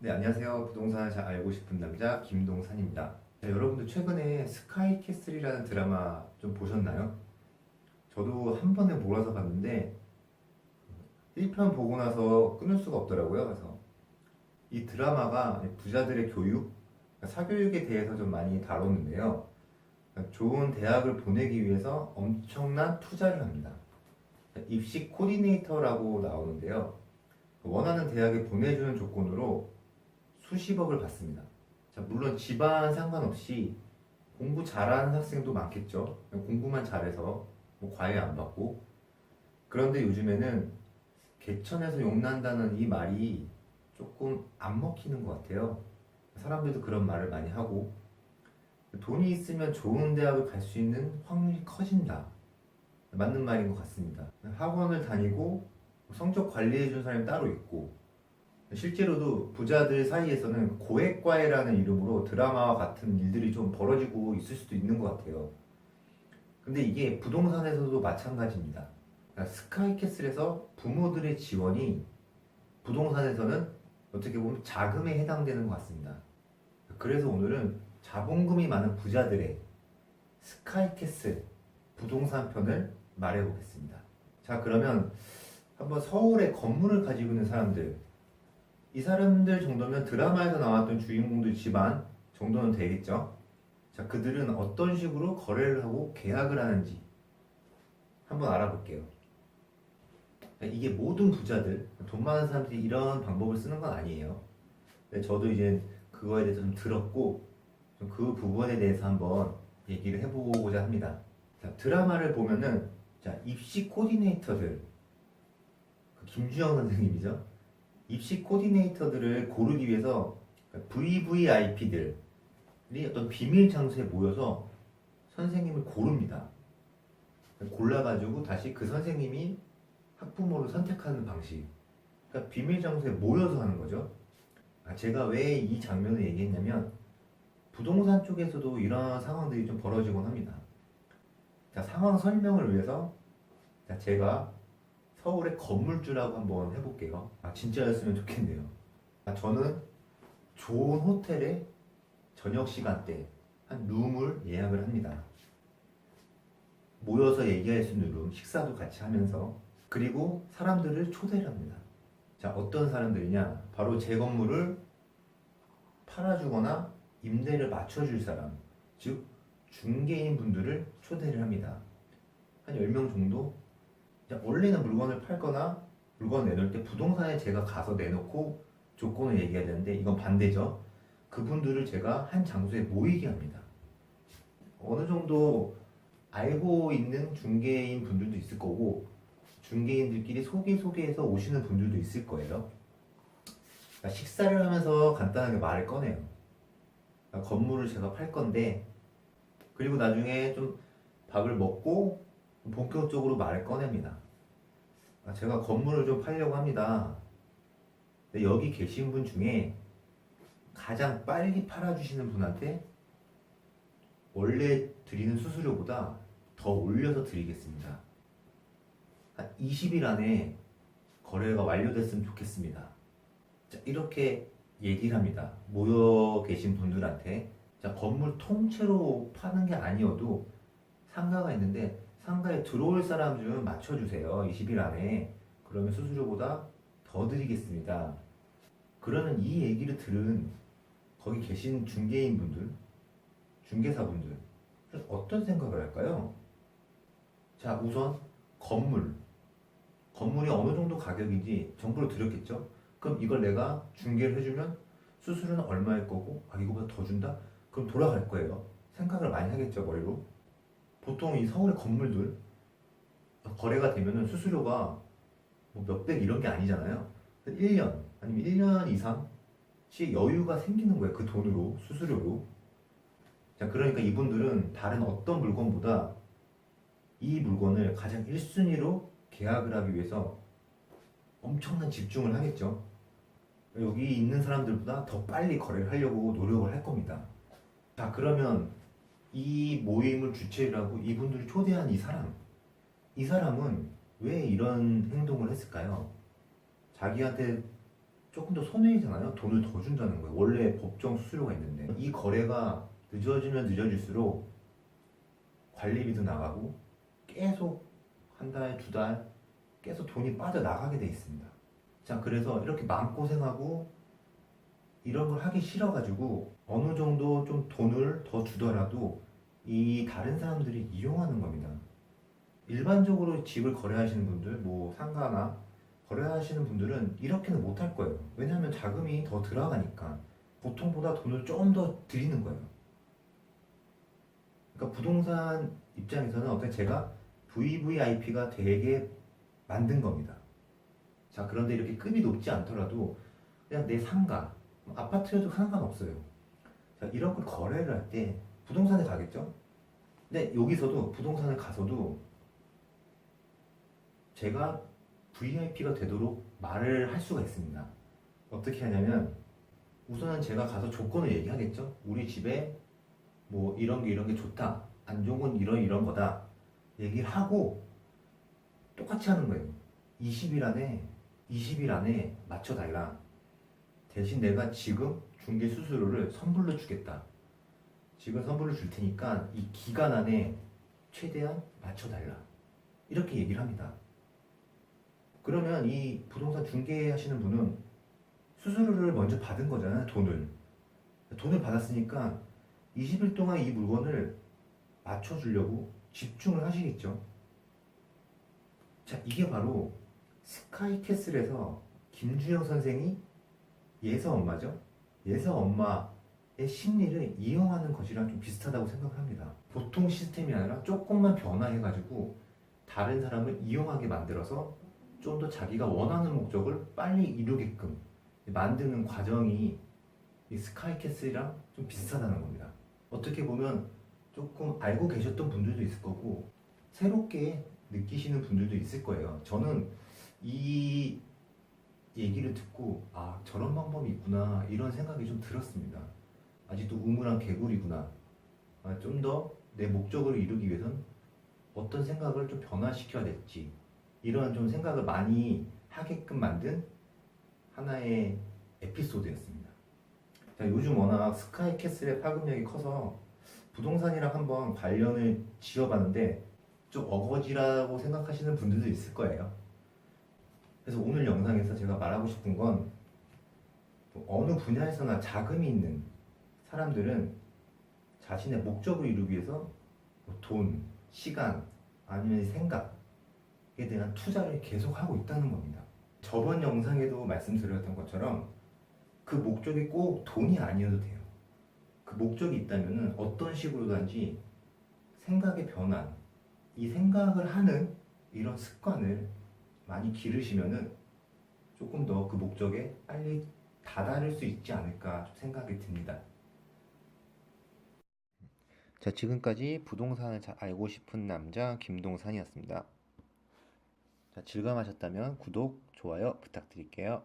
네, 안녕하세요. 부동산을 잘 알고 싶은 남자 김동산입니다. 자, 여러분들 최근에 스카이캐슬이라는 드라마 좀 보셨나요? 저도 한 번에 몰아서 봤는데 1편 보고 나서 끊을 수가 없더라고요. 그래서 이 드라마가 부자들의 교육, 그러니까 사교육에 대해서 좀 많이 다뤘는데요. 그러니까 좋은 대학을 보내기 위해서 엄청난 투자를 합니다. 입시 코디네이터라고 나오는데요. 원하는 대학에 보내주는 조건으로 수십억을 받습니다. 자, 물론 집안 상관없이 공부 잘하는 학생도 많겠죠. 공부만 잘해서 뭐 과외 안 받고. 그런데 요즘에는 개천에서 용난다는 이 말이 조금 안 먹히는 것 같아요. 사람들도 그런 말을 많이 하고 돈이 있으면 좋은 대학을 갈 수 있는 확률이 커진다. 맞는 말인 것 같습니다. 학원을 다니고 성적 관리해 준 사람이 따로 있고 실제로도 부자들 사이에서는 고액과외라는 이름으로 드라마와 같은 일들이 좀 벌어지고 있을 수도 있는 것 같아요. 근데 이게 부동산에서도 마찬가지입니다. 그러니까 스카이캐슬에서 부모들의 지원이 부동산에서는 어떻게 보면 자금에 해당되는 것 같습니다. 그래서 오늘은 자본금이 많은 부자들의 스카이캐슬 부동산 편을 말해보겠습니다. 자, 그러면 한번 서울에 건물을 가지고 있는 사람들, 이 사람들 정도면 드라마에서 나왔던 주인공들 집안 정도는 되겠죠. 자, 그들은 어떤 식으로 거래를 하고 계약을 하는지 한번 알아볼게요. 이게 모든 부자들, 돈 많은 사람들이 이런 방법을 쓰는 건 아니에요. 저도 이제 그거에 대해서 좀 들었고, 좀 그 부분에 대해서 한번 얘기를 해보고자 합니다. 자, 드라마를 보면은, 자, 입시 코디네이터들, 그 김주영 선생님이죠. 입시 코디네이터들을 고르기 위해서 VVIP들이 어떤 비밀 장소에 모여서 선생님을 고릅니다. 골라가지고 다시 그 선생님이 학부모를 선택하는 방식. 그러니까 비밀 장소에 모여서 하는 거죠. 아, 제가 왜 이 장면을 얘기했냐면 부동산 쪽에서도 이런 상황들이 좀 벌어지곤 합니다. 자, 상황 설명을 위해서 자, 제가 서울의 건물주라고 한번 해볼게요. 아, 진짜였으면 좋겠네요. 아, 저는 좋은 호텔에 저녁 시간대 한 룸을 예약을 합니다. 모여서 얘기할 수 있는 룸, 식사도 같이 하면서 그리고 사람들을 초대를 합니다. 자, 어떤 사람들이냐? 바로 제 건물을 팔아주거나 임대를 맞춰줄 사람, 즉 중개인 분들을 초대를 합니다. 한 10명 정도? 자, 원래는 물건을 팔거나 물건 내놓을 때 부동산에 제가 가서 내놓고 조건을 얘기해야 되는데 이건 반대죠. 그분들을 제가 한 장소에 모이게 합니다. 어느 정도 알고 있는 중개인 분들도 있을 거고 중개인들끼리 소개 소개해서 오시는 분들도 있을 거예요. 그러니까 식사를 하면서 간단하게 말을 꺼내요. 그러니까 건물을 제가 팔 건데 그리고 나중에 좀 밥을 먹고 본격적으로 말을 꺼냅니다. 아, 제가 건물을 좀 팔려고 합니다. 여기 계신 분 중에 가장 빨리 팔아주시는 분한테 원래 드리는 수수료보다 더 올려서 드리겠습니다. 한 20일 안에 거래가 완료됐으면 좋겠습니다. 자, 이렇게 얘기를 합니다. 모여 계신 분들한테. 자, 건물 통째로 파는 게 아니어도 상가가 있는데 상가에 들어올 사람 좀 맞춰주세요. 20일 안에. 그러면 수수료보다 더 드리겠습니다. 그러면 이 얘기를 들은 거기 계신 중개인 분들, 중개사 분들, 어떤 생각을 할까요? 자, 우선 건물. 건물이 어느 정도 가격인지 정보를 드렸겠죠? 그럼 이걸 내가 중개를 해주면 수수료는 얼마일 거고, 아, 이거보다 더 준다? 그럼 돌아갈 거예요. 생각을 많이 하겠죠, 머리로. 보통 이 서울의 건물들, 거래가 되면은 수수료가 뭐 몇백 이런 게 아니잖아요. 1년, 아니면 1년 이상씩 여유가 생기는 거예요. 그 돈으로, 수수료로. 자, 그러니까 이분들은 다른 어떤 물건보다 이 물건을 가장 1순위로 계약을 하기 위해서 엄청난 집중을 하겠죠. 여기 있는 사람들보다 더 빨리 거래를 하려고 노력을 할 겁니다. 자, 그러면 이 모임을 주최를 하고 이분들을 초대한 이 사람, 이 사람은 왜 이런 행동을 했을까요? 자기한테 조금 더 손해이잖아요. 돈을 더 준다는 거예요. 원래 법정 수수료가 있는데 이 거래가 늦어지면 늦어질수록 관리비도 나가고 계속 한 달, 두 달 계속 돈이 빠져나가게 돼 있습니다. 자, 그래서 이렇게 마음고생하고 이런 걸 하기 싫어가지고 어느 정도 좀 돈을 더 주더라도 이 다른 사람들이 이용하는 겁니다. 일반적으로 집을 거래하시는 분들, 뭐 상가나 거래하시는 분들은 이렇게는 못 할 거예요. 왜냐하면 자금이 더 들어가니까 보통보다 돈을 좀 더 드리는 거예요. 그러니까 부동산 입장에서는 어떻게 제가 VVIP가 되게 만든 겁니다. 자, 그런데 이렇게 급이 높지 않더라도 그냥 내 상가, 아파트여도 상관없어요. 자, 이런 걸 거래를 할 때 부동산에 가겠죠? 근데 여기서도 부동산에 가서도 제가 VIP가 되도록 말을 할 수가 있습니다. 어떻게 하냐면 우선은 제가 가서 조건을 얘기하겠죠. 우리 집에 뭐 이런 게 이런 게 좋다. 안 좋은 건 이런 이런 거다. 얘기를 하고 똑같이 하는 거예요. 20일 안에 20일 안에 맞춰 달라. 대신 내가 지금 중개 수수료를 선불로 주겠다. 지금 선불로 줄 테니까 이 기간 안에 최대한 맞춰 달라. 이렇게 얘기를 합니다. 그러면 이 부동산 중개하시는 분은 수수료를 먼저 받은 거잖아요, 돈을. 돈을 받았으니까 20일 동안 이 물건을 맞춰주려고 집중을 하시겠죠. 자, 이게 바로 스카이캐슬에서 김주영 선생이 예서 엄마죠. 예서 엄마의 심리를 이용하는 것이랑 좀 비슷하다고 생각합니다. 보통 시스템이 아니라 조금만 변화해가지고 다른 사람을 이용하게 만들어서 좀 더 자기가 원하는 목적을 빨리 이루게끔 만드는 과정이 이 스카이캐슬이랑 좀 비슷하다는 겁니다. 어떻게 보면 조금 알고 계셨던 분들도 있을 거고 새롭게 느끼시는 분들도 있을 거예요. 저는 이 얘기를 듣고 아 저런 방법이 있구나 이런 생각이 좀 들었습니다. 아직도 우물한 개구리구나. 아, 좀 더 내 목적을 이루기 위해선 어떤 생각을 좀 변화시켜야 될지 이런 좀 생각을 많이 하게끔 만든 하나의 에피소드였습니다. 자, 요즘 워낙 스카이캐슬의 파급력이 커서 부동산이랑 한번 관련을 지어봤는데 좀 어거지라고 생각하시는 분들도 있을 거예요. 그래서 오늘 제가 말하고 싶은 건뭐 어느 분야에서나 자금이 있는 사람들은 자신의 목적을 이루기 위해서 뭐 돈, 시간, 아니면 생각에 대한 투자를 계속 하고 있다는 겁니다. 저번 영상에도 말씀드렸던 것처럼 그 목적이 꼭 돈이 아니어도 돼요. 그 목적이 있다면 어떤 식으로든지 생각의 변환, 이 생각을 하는 이런 습관을 많이 기르시면은 조금 더 그 목적에 빨리 다다를 수 있지 않을까 좀 생각이 듭니다. 자, 지금까지 부동산을 잘 알고 싶은 남자 김동산이었습니다. 자, 즐거워하셨다면 구독, 좋아요 부탁드릴게요.